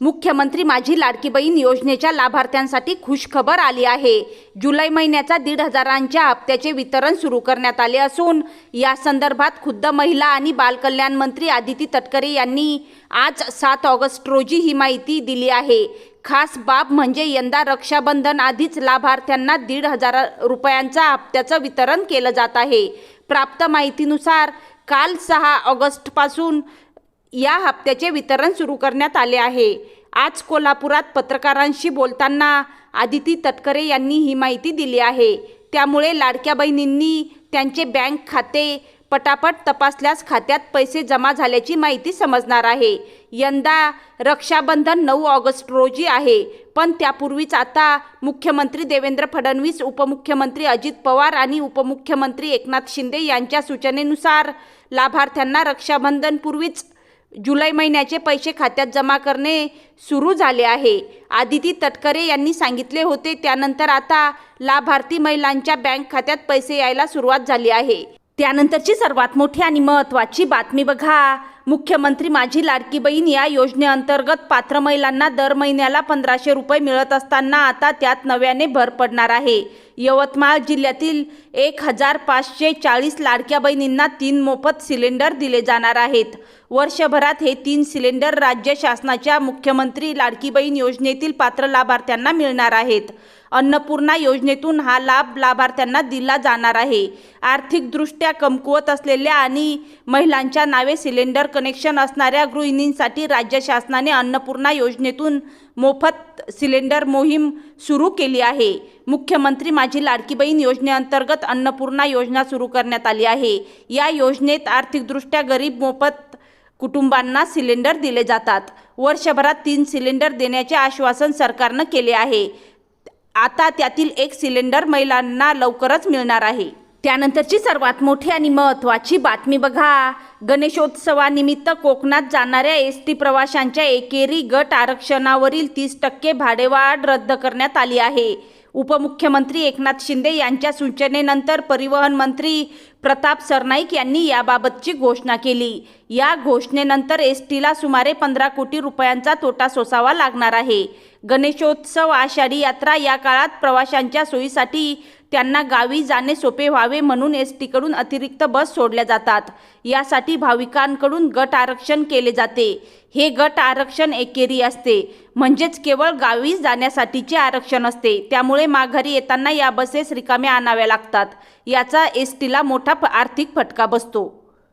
मुख्यमंत्री माझी लाडकी बहीण योजनेच्या लाभार्थ्यांसाठी खुशखबर आली आहे. जुलै महिन्याचा दीड हजारांच्या हप्त्याचे वितरण सुरू करण्यात आले असून या संदर्भात खुद्द महिला आणि बालकल्याण मंत्री आदिती तटकरे यांनी आज सात ऑगस्ट रोजी ही माहिती दिली आहे. खास बाब म्हणजे यंदा रक्षाबंधन आधीच लाभार्थ्यांना दीड हजार रुपयांचा हप्त्याचं वितरण केलं जात आहे. प्राप्त माहितीनुसार काल सहा ऑगस्टपासून या हप्त्याचे वितरण सुरू करण्यात आले आहे. आज कोल्हापुरात पत्रकारांशी बोलताना आदिती तटकरे यांनी ही माहिती दिली आहे. त्यामुळे लाडक्या बहिणींनी त्यांचे बँक खाते पटापट तपासल्यास खात्यात पैसे जमा झाल्याची माहिती समजणार आहे. यंदा रक्षाबंधन नऊ ऑगस्ट रोजी आहे पण त्यापूर्वीच आता मुख्यमंत्री देवेंद्र फडणवीस उपमुख्यमंत्री अजित पवार आणि उपमुख्यमंत्री एकनाथ शिंदे यांच्या सूचनेनुसार लाभार्थ्यांना रक्षाबंधनपूर्वीच जुलै महिन्याचे पैसे खात्यात जमा करणे सुरू झाले आहे. आदिती तटकरे यांनी सांगितले होते त्यानंतर आता लाभार्थी महिलांच्या बँक खात्यात पैसे यायला सुरुवात झाली आहे. त्यानंतरची सर्वात मोठी आणि महत्त्वाची बातमी बघा. मुख्यमंत्री माझी लाडकी बहीण या योजनेअंतर्गत पात्र महिलांना दर महिन्याला पंधराशे रुपये मिळत असताना आता त्यात नव्याने भर पडणार आहे. यवतमाळ जिल्ह्यातील एक हजार पाचशे चाळीस लाडक्या बहिणींना तीन मोफत सिलेंडर दिले जाणार आहेत. वर्षभरात हे तीन सिलेंडर राज्य शासनाच्या मुख्यमंत्री लाडकी बहीण योजनेतील पात्र लाभार्थ्यांना मिळणार आहेत. अन्नपूर्णा योजनेतून हा लाभ लाभार्थ्यांना दिला जाणार आहे. आर्थिकदृष्ट्या कमकुवत असलेल्या आणि महिलांच्या नावे सिलेंडर कनेक्शन असणाऱ्या गृहिणींसाठी राज्य शासनाने अन्नपूर्णा योजनेतून मोफत सिलेंडर मोहीम सुरू केली आहे. मुख्यमंत्री माझी लाडकी बहीण योजनेअंतर्गत अन्नपूर्णा योजना सुरू करण्यात आली आहे. या योजनेत आर्थिकदृष्ट्या गरीब मोफत कुटुंबांना सिलेंडर दिले जातात. वर्षभरात तीन सिलेंडर देण्याचे आश्वासन सरकारनं केले आहे. आता त्यातील एक सिलेंडर महिलांना लवकरच मिळणार आहे. त्यानंतरची सर्वात मोठी आणि महत्त्वाची बातमी बघा. गणेशोत्सवानिमित्त कोकणात जाणाऱ्या एस टी प्रवाशांच्या एकेरी गट आरक्षणावरील तीस टक्के भाडेवाढ रद्द करण्यात आली आहे. उपमुख्यमंत्री एकनाथ शिंदे यांच्या सूचनेनंतर परिवहन मंत्री प्रताप सरनाईक यांनी याबाबतची घोषणा केली. या घोषणेनंतर एस टीला सुमारे पंधरा कोटी रुपयांचा तोटा सोसावा लागणार आहे. गणेशोत्सव आषाढी यात्रा या काळात प्रवाशांच्या सोयीसाठी त्यांना गावी जाणे सोपे व्हावे म्हणून एस टीकडून अतिरिक्त बस सोडल्या जातात. यासाठी भाविकांकडून गट आरक्षण केले जाते. हे गट आरक्षण एकेरी असते. म्हणजेच केवळ गावी जाण्यासाठीचे आरक्षण असते. त्यामुळे माघारी येताना या बसेस रिकाम्या आणाव्या लागतात. याचा एस टीला मोठा आर्थिक फटका बसतो.